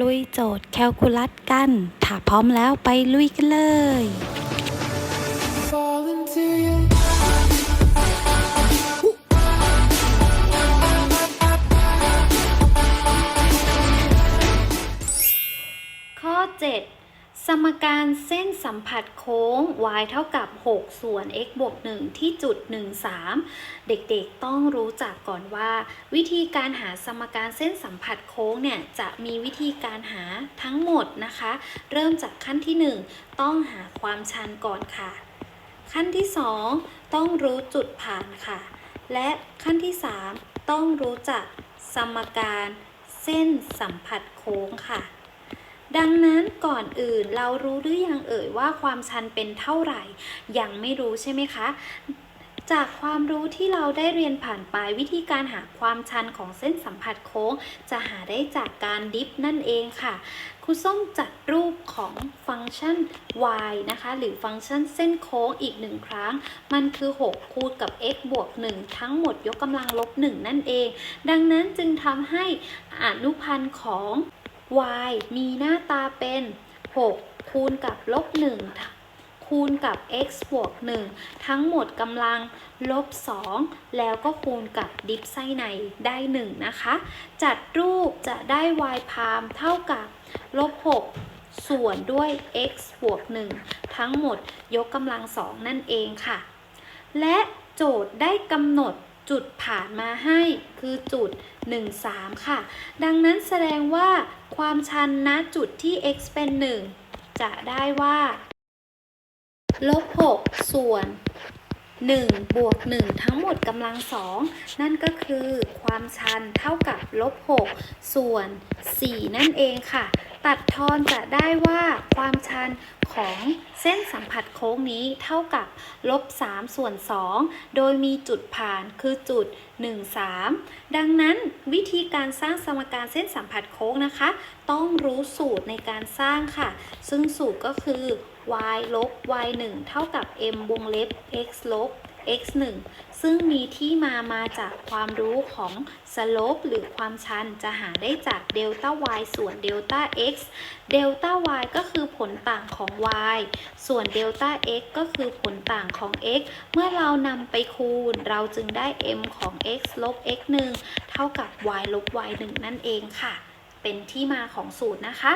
ลุยโจทย์แคลคูลัสกัน ถ้าพร้อมแล้วไปลุยกันเลย สมการเส้นสัมผัสโค้ง y เท่ากับ 6 ส่วน x บวก 1 ที่จุด 13 เด็กๆต้องรู้จักก่อนว่า วิธีการหาสมการเส้นสัมผัสโค้งเนี่ยจะมีวิธีการหาทั้งหมดนะคะ เริ่มจากขั้นที่ 1 ต้องหาความชันก่อนค่ะ ขั้นที่ 2 ต้องรู้จุดผ่านค่ะ และขั้นที่ 3 ต้องรู้จักสมการเส้นสัมผัสโค้งค่ะ ดังนั้นก่อนอื่นเรารู้หรือยังเอ่ยว่าความชันเป็นเท่าไหร่ ยังไม่รู้ใช่ไหมคะ จากความรู้ที่เราได้เรียนผ่านไปวิธีการหาความชันของเส้นสัมผัสโค้ง จะหาได้จากการดิฟนั่นเองค่ะครูส้มจัดรูปของฟังก์ชัน y นะคะ หรือฟังก์ชันเส้นโค้งอีกหนึ่งครั้ง มันคือ 6 คูณกับ x บวก 1 ทั้งหมดยกกำลังลบ 1 นั่นเอง ดังนั้นจึงทำให้อนุพันธ์ของ y มีหน้าตาเป็น 6 คูณกับลบ1คูณกับ x บวก 1 ทั้งหมดกำลังลบ 2 แล้วก็คูณกับดิฟไส้ในได้ 1 นะคะ จัดรูปจะได้ y พามเท่ากับลบ 6 ส่วนด้วย x บวก 1 ทั้งหมดยกกำลัง 2 นั่นเองค่ะ และโจทย์ได้กำหนด จุดผ่านมาให้คือจุด 13 ค่ะ ดังนั้นแสดงว่าความชันณจุดที่ x เป็น 1 จะได้ว่าลบ6ส่วน 1บวก1ทั้งหมดกำลัง2นั่นก็คือความชันเท่ากับลบ6ส่วน 4 นั่นเองค่ะ ตัดทอนจะได้ว่าความชันของเส้นสัมผัสโค้งนี้เท่ากับลบ3ส่วน 2 โดยมีจุดผ่านคือจุด 1 3 ดังนั้นวิธีการสร้างสมการเส้นสัมผัสโค้งนะคะ ต้องรู้สูตรในการสร้างค่ะ ซึ่งสูตรก็คือ y ลบ y 1เท่ากับ m วงเล็บ x ลบ x 1ซึ่งมีที่มามาจากความรู้ของ slope หรือความชันจะหาได้จากเดลต้า y ส่วนเดลต้า x เดลต้า y ก็คือผลต่างของ y ส่วนเดลต้า x ก็คือผลต่างของ x เมื่อเรานำไปคูณ เราจึงได้ m ของ x ลบ x 1เท่ากับ y ลบ y 1นั่นเองค่ะ เป็นที่มาของสูตรนะคะ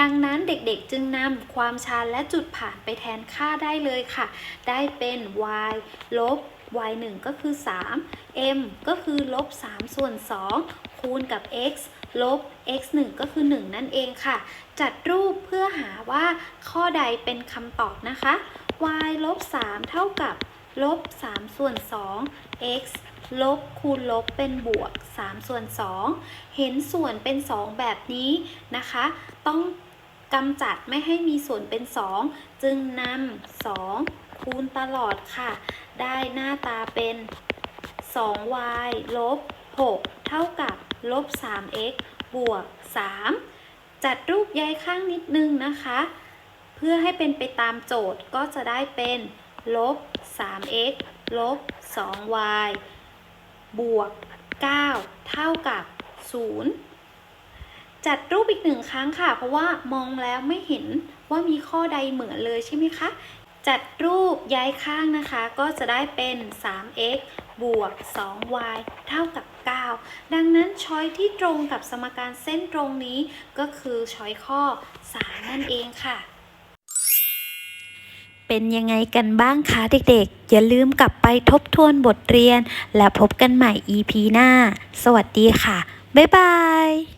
ดังนั้นเด็กๆจึงนำความชันและจุดผ่านไปแทนค่าได้เลยค่ะ ได้เป็น y ลบ y 1ก็คือ 3 m ก็คือลบ 3 ส่วน 2 คูณกับ x ลบ x 1ก็คือ 1 นั่นเองค่ะ จัดรูปเพื่อหาว่าข้อใดเป็นคำตอบนะคะ y ลบ 3 เท่ากับลบ 3 ส่วน 2 x ลบคูณลบเป็นบวก 3 ส่วน 2 เห็นส่วนเป็น 2 แบบนี้นะคะ ต้องกำจัดไม่ให้มีส่วนเป็น 2 จึงนำ2คูณตลอดค่ะ ได้หน้าตาเป็น 2y ลบ 6 เท่ากับลบ 3x บวก 3 จัดรูปย้ายข้างนิดนึงนะคะ เพื่อให้เป็นไปตามโจทย์ก็จะได้เป็นลบ 3x ลบ 2y บวก 9 เท่ากับ 0 จัดรูปอีกหนึ่งครั้งค่ะ เพราะว่ามองแล้วไม่เห็นว่ามีข้อใดเหมือนเลยใช่ไหมคะ จัดรูปย้ายข้างนะคะ ก็จะได้เป็น 3x บวก 2y เท่ากับ 9 ดังนั้นช้อยที่ตรงกับสมการเส้นตรงนี้ก็คือช้อยข้อ 3 นั่นเองค่ะ เป็นยังไงกันบ้างคะเด็กๆ อย่าลืมกลับไปทบทวนบทเรียน และพบกันใหม่ EP หน้า สวัสดีค่ะ บ๊ายบาย